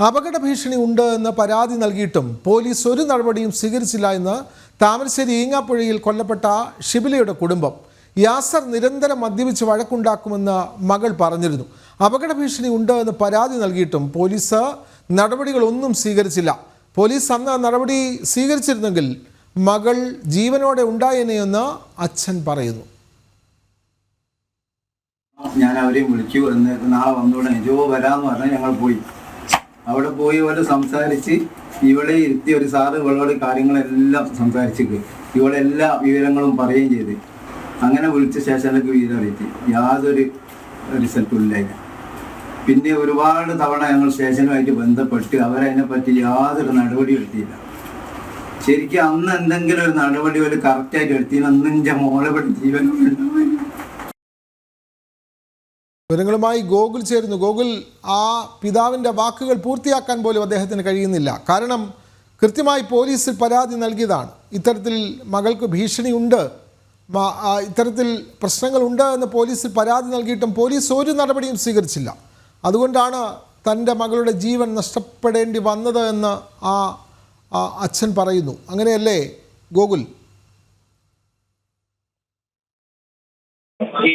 അപകട ഭീഷണി ഉണ്ട് എന്ന് പരാതി നൽകിയിട്ടും പോലീസ് ഒരു നടപടിയും സ്വീകരിച്ചില്ല എന്ന് താമരശ്ശേരി ഈങ്ങാപ്പുഴയിൽ കൊല്ലപ്പെട്ട ഷിബിലയുടെ കുടുംബം. യാസർ നിരന്തരം മദ്യപിച്ച് വഴക്കുണ്ടാക്കുമെന്ന് മകൾ പറഞ്ഞിരുന്നു. അപകട ഭീഷണി ഉണ്ട് എന്ന് പരാതി നൽകിയിട്ടും പോലീസ് നടപടികളൊന്നും സ്വീകരിച്ചില്ല. പോലീസ് അന്ന് നടപടി സ്വീകരിച്ചിരുന്നെങ്കിൽ മകൾ ജീവനോടെ ഉണ്ടായേനെയെന്ന് അച്ഛൻ പറയുന്നു. ഞാൻ അവരെയും വിളിച്ചു എന്ന് നാളെ വന്നോളെ. ജോ വരാമെന്ന് പറഞ്ഞാൽ ഞങ്ങൾ പോയി. അവിടെ പോയി ഇവളെ സംസാരിച്ച് ഇവളെ ഇരുത്തി ഒരു സാറ് ഇവളോട് കാര്യങ്ങളെല്ലാം സംസാരിച്ചിട്ട് ഇവളെ എല്ലാ വിവരങ്ങളും പറയുകയും ചെയ്ത്. അങ്ങനെ വിളിച്ച ശേഷം എനിക്ക് വിവരം അറിയിച്ചു. യാതൊരു റിസൾട്ടും ഇല്ലായിരുന്നു പിന്നെ ഒരുപാട് തവണ ഞങ്ങൾ സ്റ്റേഷനുമായിട്ട് ബന്ധപ്പെട്ട് അവരതിനെ പറ്റി യാതൊരു നടപടി എടുത്തില്ല. ശരിക്കും അന്ന് എന്തെങ്കിലും ഒരു നടപടി ഒരു കറക്റ്റായിട്ട് എടുത്തില്ല അന്ന് എന്റെ മോളെ ജീവൻ ഉണ്ടാവില്ല വിവരങ്ങളുമായി ഗോകുൽ ചേരുന്നു. ഗോകുൽ ആ പിതാവിന്റെ വാക്കുകൾ പൂർത്തിയാക്കാൻ പോലും അദ്ദേഹത്തിന് കഴിയുന്നില്ല. കാരണം കൃത്യമായി പോലീസിൽ പരാതി നൽകിയതാണ്. ഇത്തരത്തിൽ മകൾക്ക് ഭീഷണിയുണ്ട്. ഇത്തരത്തിൽ പ്രശ്നങ്ങളുണ്ട് എന്ന് പോലീസിൽ പരാതി നൽകിയിട്ടും പോലീസ് ഒരു നടപടിയും സ്വീകരിച്ചില്ല. അതുകൊണ്ടാണ് തന്റെ മകളുടെ ജീവൻ നഷ്ടപ്പെടേണ്ടി വന്നത് എന്ന് ആ അച്ഛൻ പറയുന്നു. അങ്ങനെയല്ലേ ഗോകുൽ? ഈ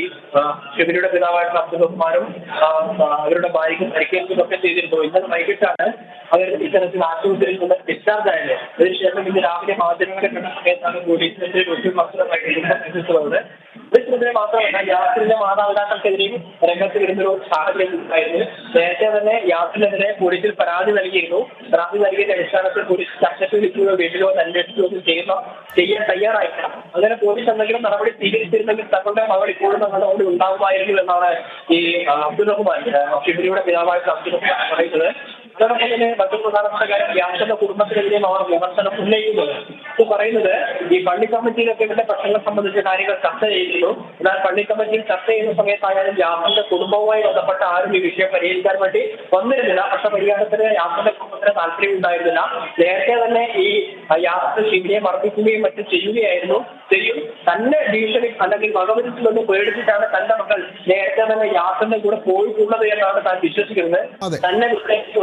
ഷെബിനിയുടെ പിതാവായിട്ടുള്ള അബ്ദുൽ റഹ്മാനും ആ, ആ, അവരുടെ ഭാര്യയ്ക്ക് പരിക്കേൽക്കുകയൊക്കെ ചെയ്തിരുന്നു. ഇന്നലെ വൈകിട്ടാണ് അവർ ഇത്തരത്തിൽ ആശുപത്രിയിൽ നിന്ന് ഡിസ്ചാർജ് ആയത് അതിനുശേഷം ഇന്ന് രാവിലെ മാധ്യമങ്ങളെ കണ്ട സമയത്താണ് പോലീസിന്റെ ഒരു വർഷമായിട്ട് എത്തിച്ചത് ഇതിനെതിരെ മാത്രമല്ല യാത്രിന്റെ മാതാപിതാക്കൾക്കെതിരെയും രംഗത്ത് വരുന്നൊരു സാഹചര്യം ഉണ്ടായിരുന്നു. നേരത്തെ തന്നെ യാത്രിനെതിരെ പോലീസിൽ പരാതി നൽകിയിരുന്നു. പരാതി നൽകിയതിന്റെ അടിസ്ഥാനത്തിൽ പോലീസ് ചർച്ചയ്ക്ക് വിളിക്കുകയോ വീട്ടിലോ അന്വേഷിക്കുകയോ ചെയ്യുന്ന ചെയ്യാൻ തയ്യാറായില്ല. അങ്ങനെ പോലീസ് എന്തെങ്കിലും നടപടി സ്വീകരിച്ചിരുന്നെങ്കിൽ തങ്ങളുടെ മകൾ ഇപ്പോഴും തങ്ങളുടെ അവിടെ ഉണ്ടാകുമായിരുന്നു എന്നാണ് ഈ അബ്ദുൾ റഹ്മാൻ ആ, ഷിബിലിയുടെ പിതാവായിട്ട് അബ്ദുൽ റഹ്മാൻ പറയുന്നത്. അതോടൊപ്പം തന്നെ മറ്റൊരു പ്രധാനപ്പെട്ട കാര്യം യാത്രയുടെ കുടുംബത്തിനെതിരെയും അവർ വിമർശനം ഉന്നയിക്കുന്നത് ഇത് പറയുന്നത് ഈ പള്ളി കമ്മിറ്റിയിലൊക്കെ ഇവരുടെ പ്രശ്നങ്ങൾ സംബന്ധിച്ച കാര്യങ്ങൾ ചർച്ച ചെയ്തിരുന്നു എന്നാൽ പള്ളി കമ്മിറ്റിയിൽ ചർച്ച ചെയ്യുന്ന സമയത്തായാലും യാത്രയുടെ കുടുംബവുമായി ബന്ധപ്പെട്ട ആരും ഈ വിഷയം പരിഹരിക്കാൻ വേണ്ടി വന്നിരുന്നില്ല. പക്ഷെ പരിഹാരത്തിന് യാത്രയുടെ കുടുംബത്തിന് താല്പര്യം ഉണ്ടായിരുന്നില്ല. നേരത്തെ തന്നെ ഈ യാത്ര ശിവനെ മർദ്ദിക്കുകയും മറ്റും ചെയ്യുകയായിരുന്നു. ചെയ്യും തന്നെ ഭീഷണി അല്ലെങ്കിൽ വകവരുത്തിൽ നിന്ന് പേടിച്ചിട്ടാണ് തന്റെ മകൾ നേരത്തെ തന്നെ യാത്രന്റെ കൂടെ പോയിട്ടുള്ളത് എന്നാണ് താൻ വിശ്വസിക്കുന്നത്. തന്നെ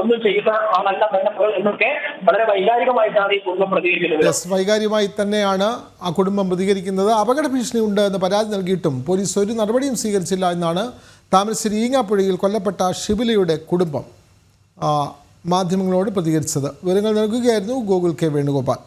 ഒന്നും ചെയ്യുന്ന ആളല്ല തന്റെ മകൾ എന്നൊക്കെ വളരെ വൈകാരികമായിട്ടാണ് ഈ കുടുംബം പ്രതികരിക്കുന്നത്. യെസ് വൈകാര്യമായി തന്നെയാണ് ആ കുടുംബം പ്രതികരിക്കുന്നത്. അപകട ഭീഷണി ഉണ്ട് എന്ന് പരാതി നൽകിയിട്ടും പോലീസ് ഒരു നടപടിയും സ്വീകരിച്ചില്ല എന്നാണ് താമരശ്ശേരി ഈങ്ങാപ്പുഴയിൽ കൊല്ലപ്പെട്ട ഷിബിലയുടെ കുടുംബം മാധ്യമങ്ങളോട് പ്രതികരിച്ചത്. വിവരങ്ങൾ നൽകുകയായിരുന്നു ഗോകുൽ കെ വേണുഗോപാൽ.